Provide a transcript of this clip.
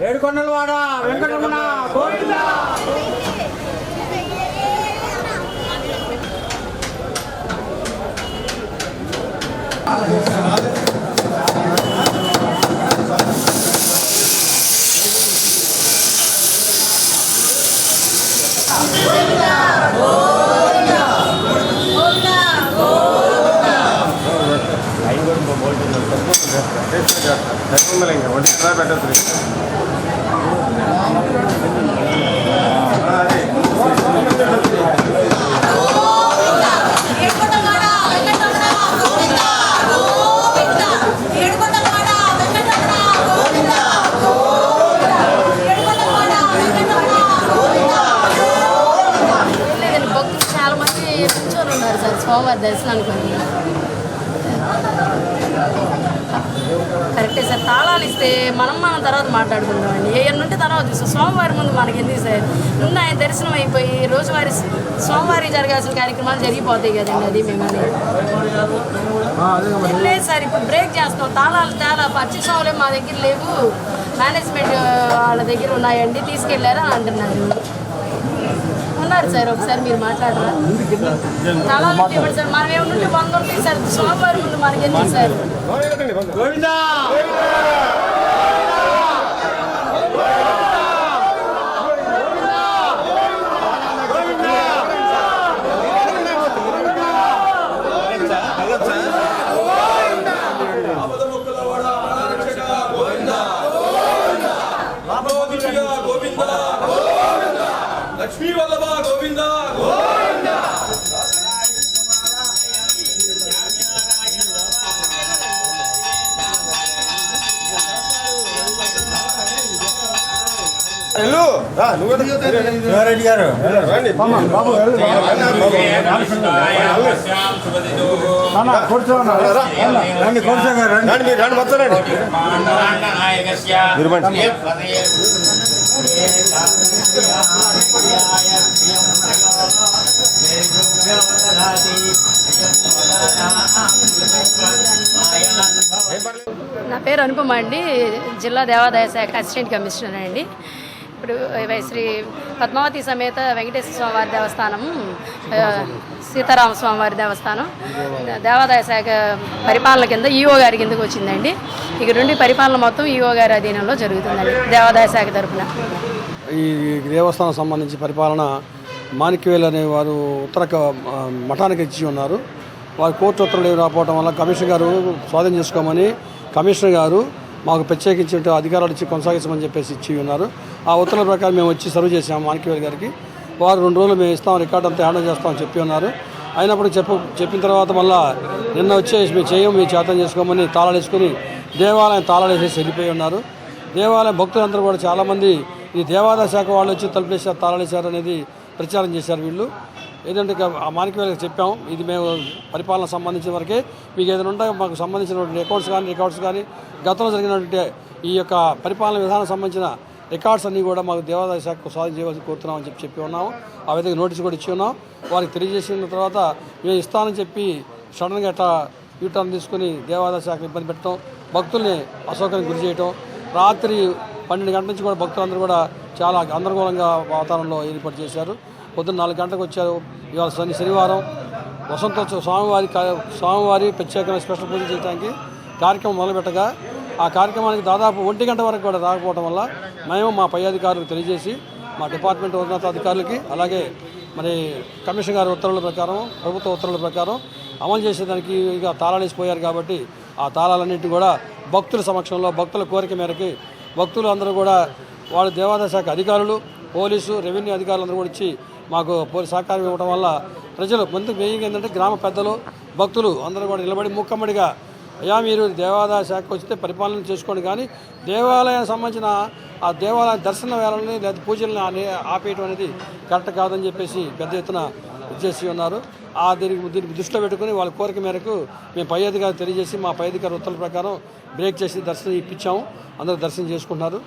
ఏడుకొండలవాడ Venkataramana Govinda Yeah. ఒంటి కూడా పెట్టచ్చు ఏడుకొండలవాడ చేస్తారు గోవింద. ఇంకా ఏడుకొండలవాడ వెంకటరమణ గోవింద భక్తులు చాలా మంది కూర్చొని ఉన్నారు సార్ స్వామివారి దర్శనానికి. కరెక్టే సార్. తాళాలు ఇస్తే మనం మనం తర్వాత మాట్లాడుకుందామండి. ఏమన్నా ఉంటే తర్వాత చూస్తాం. స్వామివారి ముందు మనకి ఎందుకు సార్? ముందు ఆయన దర్శనం అయిపోయి రోజువారి స్వామివారి జరగాల్సిన కార్యక్రమాలు జరిగిపోతాయి కదండి. అది మేము లేదు సార్ ఇప్పుడు బ్రేక్ చేస్తాం తాళాలు తేలా పచ్చి స్వాములే మా దగ్గర లేవు. మేనేజ్మెంట్ వాళ్ళ దగ్గర ఉన్నాయండి. తీసుకెళ్ళారు అని అంటున్నారు. ఉన్నారు సార్ ఒకసారి మీరు మాట్లాడరా తాళాలు ఇవ్వండి సార్ మనం ఏమంటే వంద ఉంటాయి సార్ స్వామివారి ముందు మనకి ఎందుకు సార్ గారు. రండి మొత్తం రండి. నా పేరు అనుపమ అండి జిల్లా దేవాదాయ శాఖ అసిస్టెంట్ కమిషనర్ అండి ఇప్పుడు శ్రీ పద్మావతి సమేత వెంకటేశ్వర స్వామివారి దేవస్థానం సీతారామ స్వామివారి దేవస్థానం దేవాదాయ శాఖ పరిపాలన కింద ఈఓ గారి కిందకు వచ్చిందండి. ఇక నుండి పరిపాలన మొత్తం ఈఓ గారి అధీనంలో జరుగుతుందండి దేవాదాయ శాఖ తరఫున ఈ దేవస్థానం సంబంధించి పరిపాలన మాణిక్యవేలు అనే వారు ఉత్తర మఠానికి ఇచ్చి ఉన్నారు. వారు కోర్టు ఉత్తర్వులు రాకపోవడం వల్ల కమిషనర్ గారు స్వాధీనం చేసుకోమని కమిషనర్ గారు మాకు ప్రత్యేకించి అధికారాలు ఇచ్చి కొనసాగించమని చెప్పేసి ఇచ్చి ఉన్నారు. ఆ ఉత్తర్వుల ప్రకారం మేము వచ్చి సర్వ్ చేసాము మాణిక్యవేలు గారికి. వారు రెండు రోజులు మేము ఇస్తాం రికార్డ్ అంతా హ్యాండిల్ చేస్తామని చెప్పి ఉన్నారు. అయినప్పుడు చెప్పు చెప్పిన తర్వాత మళ్ళా నిన్న వచ్చేసి మేము చేయం మేము చేతం చేసుకోమని తాళాలు దేవాలయం తాళాలు వేసేసి వెళ్ళిపోయి ఉన్నారు. దేవాలయం భక్తులందరూ కూడా చాలామంది ఈ దేవాదాయ శాఖ వాళ్ళు వచ్చి తలుపులేసారు తాళాలేశారు అనేది ప్రచారం చేశారు వీళ్ళు. ఏదంటే ఇక ఆ మాణిక్యవేలకు చెప్పాం. ఇది మేము పరిపాలన సంబంధించిన వరకే. మీకు ఏదైనా ఉంటే మాకు సంబంధించినటువంటి రికార్డ్స్ కానీ రికార్డ్స్ కానీ గతంలో జరిగినటువంటి ఈ యొక్క పరిపాలన విధానం సంబంధించిన రికార్డ్స్ అన్నీ కూడా మాకు దేవాదాయ శాఖకు సాధన చేయవలసి కోరుతున్నామని చెప్పి చెప్పి ఉన్నాము. ఆ విధంగా నోటీస్ కూడా ఇచ్చి ఉన్నాం. వారికి తెలియజేసిన తర్వాత మేము ఇస్తానని చెప్పి సడన్గా అట్లా యూటర్న్ తీసుకుని దేవాదాయ శాఖను ఇబ్బంది పెట్టడం భక్తుల్ని అశోకానికి గురి చేయటం రాత్రి పన్నెండు గంటల నుంచి కూడా భక్తులందరూ కూడా చాలా గందరగోళంగా వాతావరణంలో ఏర్పాటు చేశారు. పొద్దున్న నాలుగు గంటలకు వచ్చారు. ఇవాళ శని శనివారం. వసంతోత్సవ స్వామివారి స్వామివారి ప్రత్యేకమైన స్పెషల్ పూజ చేయడానికి కార్యక్రమం మొదలుపెట్టగా ఆ కార్యక్రమానికి దాదాపు ఒంటి గంట వరకు కూడా రాకపోవడం వల్ల మేము మా పై అధికారులకు తెలియజేసి మా డిపార్ట్మెంట్ ఉన్నతాధికారులకి అలాగే మరి కమిషన్ గారి ఉత్తర్వుల ప్రకారం ప్రభుత్వ ఉత్తర్వుల ప్రకారం అమలు చేసేదానికి ఇక తాళాలు వేసిపోయారు కాబట్టి ఆ తాళాలన్నింటినీ కూడా భక్తుల సమక్షంలో భక్తుల కోరిక మేరకి భక్తులు అందరూ కూడా వాళ్ళ దేవాదాయ శాఖ అధికారులు పోలీసు రెవెన్యూ అధికారులు అందరూ కూడా ఇచ్చి మాకు పోలీస్ సహకారం ఇవ్వడం వల్ల ప్రజలు ముందు మెయిన్ ఏంటంటే గ్రామ పెద్దలు భక్తులు అందరూ కూడా నిలబడి ముక్కమ్మడిగా అయ్యా మీరు దేవాదాయ శాఖ వస్తే పరిపాలన చేసుకోండి కానీ దేవాలయానికి సంబంధించిన ఆ దేవాలయ దర్శన వేళల్ని లేదా పూజల్ని ఆపేయటం అనేది కరెక్ట్ కాదని చెప్పేసి పెద్ద ఎత్తున చేసి ఉన్నారు ఆ దీనికి దీనికి దృష్టిలో పెట్టుకుని వాళ్ళ కోరిక మేరకు మేము పై అధికారులు తెలియజేసి మా పై అధికారి ఉత్తర్వుల ప్రకారం బ్రేక్ చేసి దర్శనం ఇప్పించాము. అందరూ దర్శనం చేసుకుంటున్నారు.